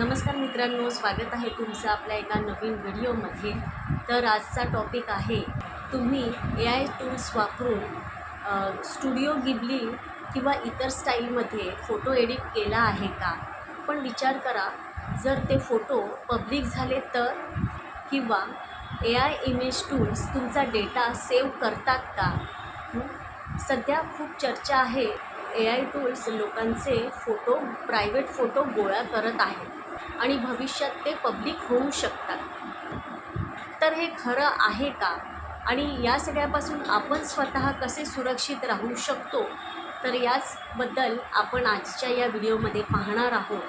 नमस्कार मित्रांनो स्वागत आहे तुमचं आपल्या एका नवीन व्हिडिओमध्ये. तर आजचा टॉपिक आहे तुम्ही ए आय टूल्स वापरून स्टुडिओ गिबली किंवा इतर स्टाईलमध्ये फोटो एडिट केला आहे का? पण विचार करा जर ते फोटो पब्लिक झाले तर? किंवा ए आय इमेज टूल्स तुमचा डेटा सेव्ह करतात का? सध्या खूप चर्चा आहे ए आय टूल्स लोकांचे फोटो प्रायव्हेट फोटो गोळा करत आहेत. आणि भविष्यात ते पब्लिक होऊ शकतात. तर हे खरं आहे का? आणि या सगळ्यापासून आपण स्वतः कसे सुरक्षित राहू शकतो? तर याचबद्दल आपण आजच्या या व्हिडिओमध्ये पाहणार आहोत.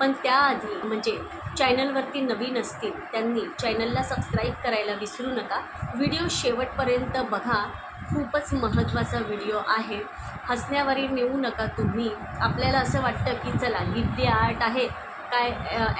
पण त्याआधी म्हणजे चॅनलवरती नवीन असतील त्यांनी चॅनलला सबस्क्राईब करायला विसरू नका. व्हिडिओ शेवटपर्यंत बघा. खूपच महत्त्वाचा व्हिडिओ आहे. हसण्यावरी नेऊ नका तुम्ही. आपल्याला असं वाटतं की चला गिद्दी आर्ट आहे. काय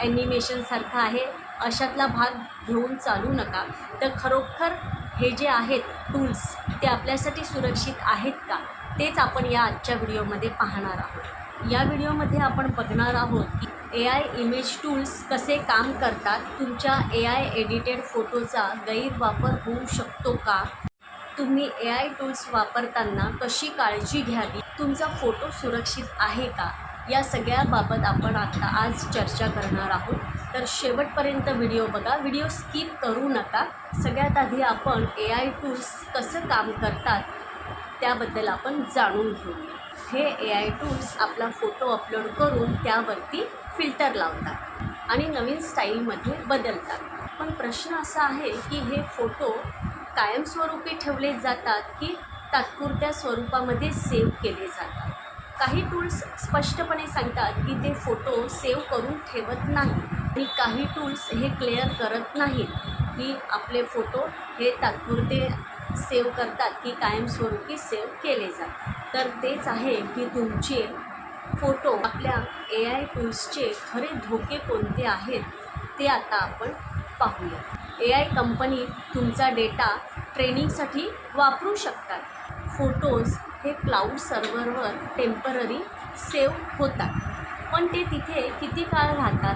ॲनिमेशनसारखं आहे अशातला भाग घेऊन चालू नका. तर खरोखर हे जे आहेत टूल्स ते आपल्यासाठी सुरक्षित आहेत का? तेच आपण या आजच्या व्हिडिओमध्ये पाहणार आहोत. या व्हिडिओमध्ये आपण बघणार आहोत की ए आय इमेज टूल्स कसे काम करतात तुमच्या ए आय एडिटेड फोटोचा गैरवापर होऊ शकतो का? तुम्ही ए आय टूल्स वापरताना कशी काळजी घ्यावी? तुमचा फोटो सुरक्षित आहे का? या सगळ्याबाबत आपण आता आज चर्चा करणार आहोत. तर शेवटपर्यंत व्हिडिओ बघा. व्हिडिओ स्किप करू नका. सगळ्यात आधी आपण ए आय टूल्स कसं काम करतात त्याबद्दल आपण जाणून घेऊया हे ए आय टूल्स आपला फोटो अपलोड करून त्यावरती फिल्टर लावतात आणि नवीन स्टाईलमध्ये बदलतात. पण प्रश्न असा आहे की हे फोटो कायमस्वरूपी ठेवले जातात की तात्पुरत्या स्वरूपामध्ये सेव्ह केले जातात? काही टूल्स स्पष्टपणे सांगतात की ते फोटो सेव्ह करून ठेवत नाही. आणि काही टूल्स हे क्लिअर करत नाहीत की आपले फोटो हे तात्पुरते सेव्ह करतात की कायमस्वरूपी सेव्ह केले जातात. तर तेच आहे की तुमचे फोटो आपल्या ए आय टूल्सचे खरे धोके कोणते आहेत ते आता आपण पाहूया. ए आय कंपनी तुमचा डेटा ट्रेनिंगसाठी वापरू शकतात. फोटोज हे क्लाउड सर्व्हरवर टेंपररी सेव्ह होतात. पण ते तिथे किती काळ राहतात?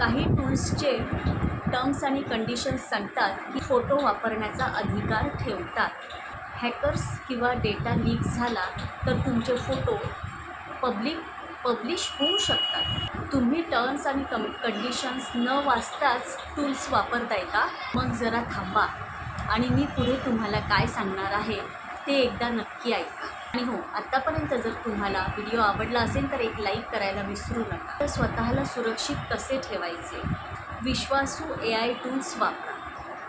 काही टूल्सचे टर्म्स आणि कंडिशन्स सांगतात की फोटो वापरण्याचा अधिकार ठेवतात. हॅकर्स किंवा डेटा लीक झाला तर तुमचे फोटो पब्लिक पब्लिश होऊ शकतात. तुम्ही टर्म्स आणि कम कंडिशन्स न वाचताच टूल्स वापरताय का? मग जरा थांबा. आणि मी पुढे तुम्हाला काय सांगणार आहे ते एकदा नक्की ऐका. आणि हो आत्तापर्यंत जर तुम्हाला व्हिडिओ आवडला असेल तर एक लाईक करायला विसरू नका. तर स्वतःला सुरक्षित कसे ठेवायचे? विश्वासू ए आय टूल्स वापरा.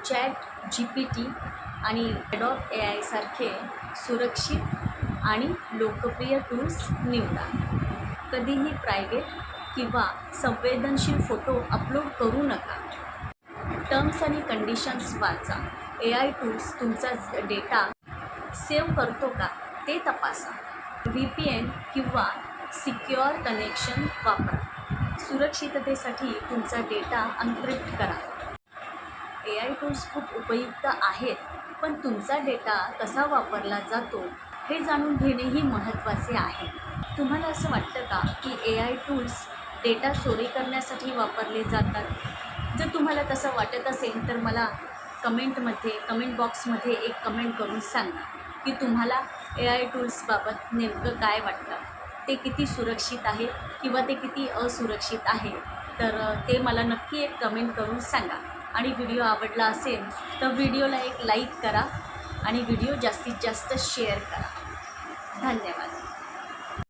चॅट जी पी टी आणि ॲडॉप ए आयसारखे सुरक्षित आणि लोकप्रिय टूल्स निवडा. कधीही प्रायव्हेट किंवा संवेदनशील फोटो अपलोड करू नका. टर्म्स आणि कंडिशन्स वाचा. ए आय टूल्स तुमचा डेटा सेव्ह करतो का? ते तपासा. व्ही पी एन किंवा सिक्युअर कनेक्शन वापरा. सुरक्षिततेसाठी तुमचा डेटा अनक्रिप्ट करा. ए आय टूल्स खूप उपयुक्त आहेत पण तुमचा डेटा कसा वापरला जातो हे जाणून घेणेही महत्त्वाचे आहे. तुम्हाला असं वाटतं का की ए आय टूल्स डेटा चोरी करण्यासाठी वापरले जातात? जर तुम्हाला तसं वाटत असेल तर मला कमेंटमध्ये कमेंट बॉक्समध्ये एक कमेंट करून सांगा की तुम्हाला ए आय टूल्सबाबत नेमकं काय वाटतं? ते किती सुरक्षित आहे किंवा ते किती असुरक्षित आहे? तर ते मला नक्की एक कमेंट करून सांगा. आणि व्हिडिओ आवडला असेल तर व्हिडिओला एक लाईक करा आणि व्हिडिओ जास्तीत जास्त शेअर करा. धन्यवाद.